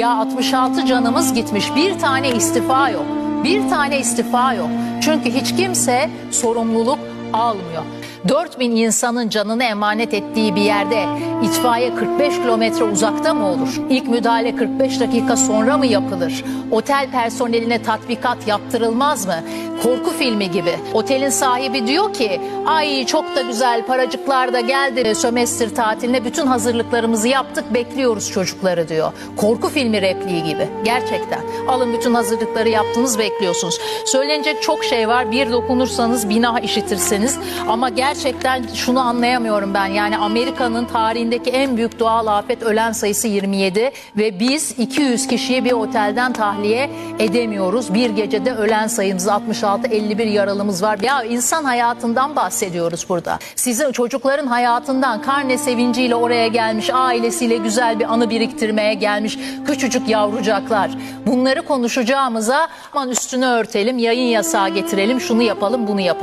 Ya 66 canımız gitmiş bir tane istifa yok. Bir tane istifa yok. Çünkü hiç kimse sorumluluk almıyor. 4000 insanın canını emanet ettiği bir yerde itfaiye 45 kilometre uzakta mı olur? İlk müdahale 45 dakika sonra mı yapılır? Otel personeline tatbikat yaptırılmaz mı? Korku filmi gibi. Otelin sahibi diyor ki ay çok da güzel paracıklar da geldi sömestr tatiline bütün hazırlıklarımızı yaptık bekliyoruz çocukları diyor. Korku filmi repliği gibi gerçekten. Alın bütün hazırlıkları yaptınız bekliyorsunuz. Söylenecek çok şey var bir dokunursanız bina işitirseniz ama gerçekten şunu anlayamıyorum ben yani Amerika'nın tarihindeki en büyük doğal afet ölen sayısı 27 ve biz 200 kişiyi bir otelden tahliye edemiyoruz. Bir gecede ölen sayımız 66 51 yaralımız var. Ya insan hayatından bahsediyoruz burada. Sizin çocukların hayatından karne sevinciyle oraya gelmiş, ailesiyle güzel bir anı biriktirmeye gelmiş küçücük yavrucaklar. Bunları konuşacağımıza aman üstünü örtelim, yayın yasağı getirelim, şunu yapalım, bunu yapalım.